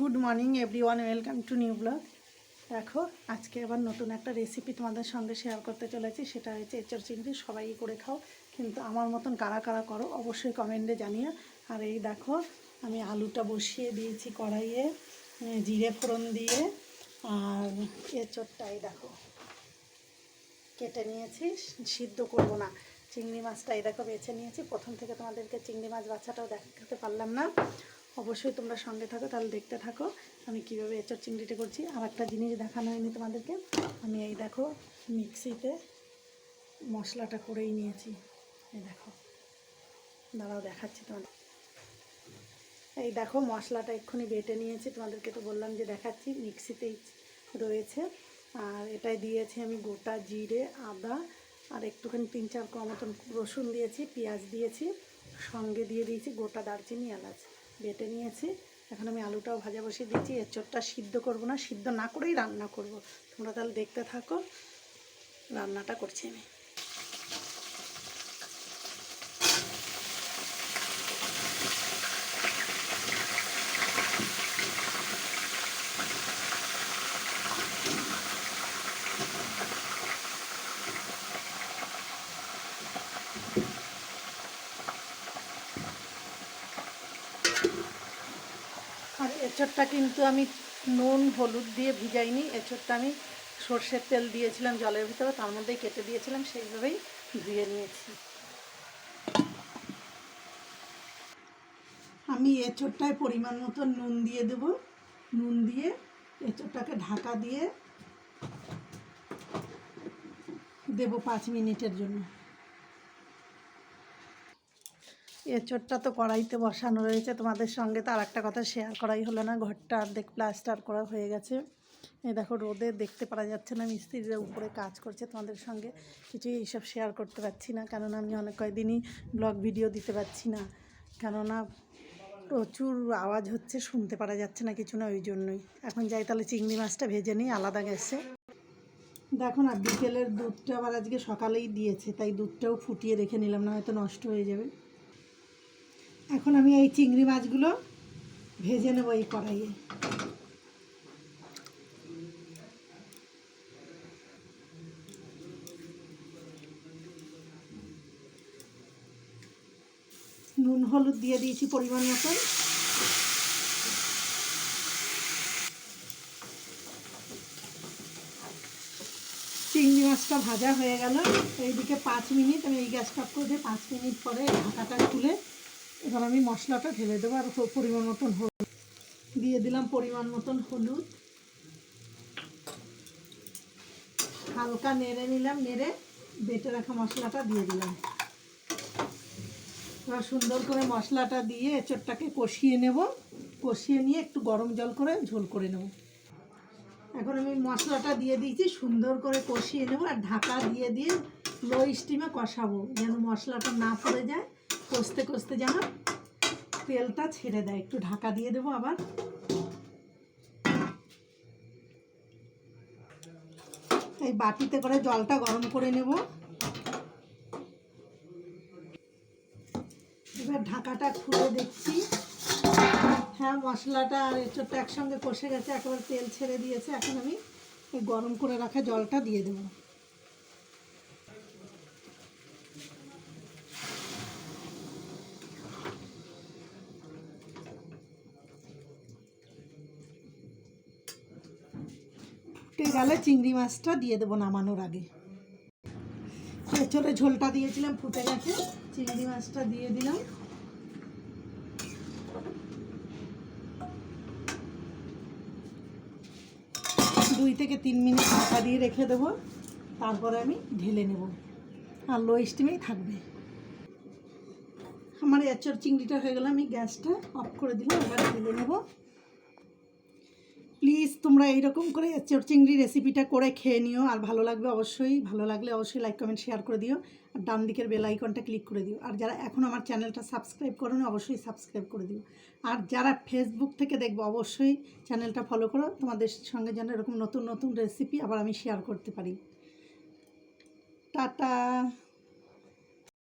Good morning everyone welcome to new blog দেখো, আজকে আবার নতুন একটা রেসিপি তোমাদের সঙ্গে শেয়ার করতে চলেছি, সেটা হচ্ছে এঁচড় চিংড়ি, সবাই করে খাও। কিন্তু আমার মতন কারা কারা করো, অবশ্যই কমেন্টে জানিও। আর এই দেখো, আমি আলুটা বসিয়ে দিয়েছি কড়াইয়ে জিরে ফোড়ন দিয়ে। আর এঁচড়টাই দেখো, কেটে নিয়েছি, সিদ্ধ করব না। চিংড়ি মাছটা এই দেখো, বেছে নিয়েছি। প্রথম থেকে তোমাদেরকে চিংড়ি মাছ বাচ্চাটাও দেখাতে পারলাম না। অবশ্যই তোমরা সঙ্গে থাকো, তাহলে দেখতে থাকো আমি কীভাবে এঁচড় চিংড়িটা করছি। আর একটা জিনিস দেখানো হয়নি তোমাদেরকে, আমি এই দেখো মিক্সিতে মশলাটা করেই নিয়েছি। এই দেখো, দাঁড়াও দেখাচ্ছি তোমাদের। এই দেখো মশলাটা এক্ষুনি বেটে নিয়েছি, তোমাদেরকে তো বললাম যে দেখাচ্ছি, মিক্সিতেই রয়েছে। আর এটাই দিয়েছি আমি গোটা জিরে, আদা, আর একটুখানি তিন চার মতন রসুন দিয়েছি, পেঁয়াজ দিয়েছি, সঙ্গে দিয়ে দিয়েছি গোটা দারচিনি, এলাচ। বেটে নিয়েছি। এখন আমি আলুটাও ভাজা বসিয়ে দিয়েছি। এঁচড়টা সিদ্ধ করব না, সিদ্ধ না করেই রান্না করব। তোমরা তাহলে দেখতে থাকো, রান্নাটা করছি আমি। আর এঁচড়টা কিন্তু আমি নুন, হলুদ দিয়ে ভিজাইনি। এঁচড়টা আমি সর্ষের তেল দিয়েছিলাম জলের ভিতরে, তার মধ্যেই কেটে দিয়েছিলাম, সেইভাবেই ধুয়ে নিয়েছি। আমি এঁচড়টায় পরিমাণ মতো নুন দিয়ে দেব। নুন দিয়ে এঁচড়টাকে ঢাকা দিয়ে দেব পাঁচ মিনিটের জন্য। এঁচড়টা তো কড়াইতে বসানো রয়েছে। তোমাদের সঙ্গে তো আর একটা কথা শেয়ার করাই হলো না। ঘরটা অর্ধেক প্লাস্টার করা হয়ে গেছে। এই দেখো, রোদে দেখতে পারা যাচ্ছে না। মিস্ত্রিরা উপরে কাজ করছে। তোমাদের সঙ্গে কিছুই এইসব শেয়ার করতে পারছি না। কেননা আমি অনেক কয়েকদিনই ব্লগ ভিডিও দিতে পারছি না। কেননা প্রচুর আওয়াজ হচ্ছে, শুনতে পারা যাচ্ছে না কিছু না ওই জন্যই। এখন যাই তাহলে চিংড়ি মাছটা ভেজে নিই, আলাদা গেছে দেখো না, বিকেলের দুধটা আবার আজকে সকালেই দিয়েছে, তাই দুধটাও ফুটিয়ে রেখে নিলাম, না হয়তো নষ্ট হয়ে যাবে। এখন আমি এই চিংড়ি মাছগুলো ভেজে নেব এই কড়াইয়ে। নুন, হলুদ দিয়ে দিয়েছি পরিমাণ মতন। চিংড়ি মাছটা ভাজা হয়ে গেল। এইদিকে পাঁচ মিনিট, আমি এই গ্যাসটা করে পাঁচ মিনিট পরে ঢাকাটা খুলে এবার আমি মশলাটা ঢেলে দেবো আর পরিমাণ মতন হলুদ। দিয়ে দিলাম পরিমাণ মতন হলুদ। হালকা নেড়ে নিলাম, নেড়ে বেটে রাখা মশলাটা দিয়ে দিলাম। এবার সুন্দর করে মশলাটা দিয়ে এঁচড়টাকে কষিয়ে নেব। কষিয়ে নিয়ে একটু গরম জল করে ঝোল করে নেব। এখন আমি মশলাটা দিয়ে দিয়েছি, সুন্দর করে কষিয়ে নেব আর ঢাকা দিয়ে দিয়ে লো স্টিমে কষাবো, যেন মশলাটা না পড়ে যায়। কষতে কষতে যেন তেলটা ছেড়ে দেয়। একটু ঢাকা দিয়ে দেবো আবার। এই বাটিতে করে জলটা গরম করে নেব। এবার ঢাকাটা খুলে দেখছি। হ্যাঁ মশলাটা আর এঁচোড়টা একসঙ্গে কষে গেছে, একেবারে তেল ছেড়ে দিয়েছে। এখন আমি এই গরম করে রাখা জলটা দিয়ে দেবো। ফুটে গেলে চিংড়ি মাছটা দিয়ে দেবো নামানোর আগে। এঁচড়ে ঝোলটা দিয়েছিলাম, ফুটে গেছে। চিংড়ি মাছটা দিয়ে দিলাম। দুই থেকে তিন মিনিট ঢাকা দিয়ে রেখে দেবো। তারপরে আমি ঢেলে নেব। আর লো স্টিমেই থাকবে। আমার এঁচড় চিংড়িটা হয়ে গেলে আমি গ্যাসটা অফ করে দিলাম, এবার ঢেলে নেব। প্লিজ তোমরা এইরকম করে চিংড়ি রেসিপিটা করে খেয়ে নিও, আর ভালো লাগবে অবশ্যই। ভালো লাগলে অবশ্যই লাইক কমেন্ট শেয়ার করে দিও, আর ডান দিকের বেল আইকনটা ক্লিক করে দিও। আর যারা এখন আমার চ্যানেলটা সাবস্ক্রাইব করো অবশ্যই সাবস্ক্রাইব করে দিও। আর যারা ফেসবুক থেকে দেখব, অবশ্যই চ্যানেলটা ফলো করো। তোমাদের সঙ্গে যেন এরকম নতুন নতুন রেসিপি আবার আমি শেয়ার করতে পারি। টাটা!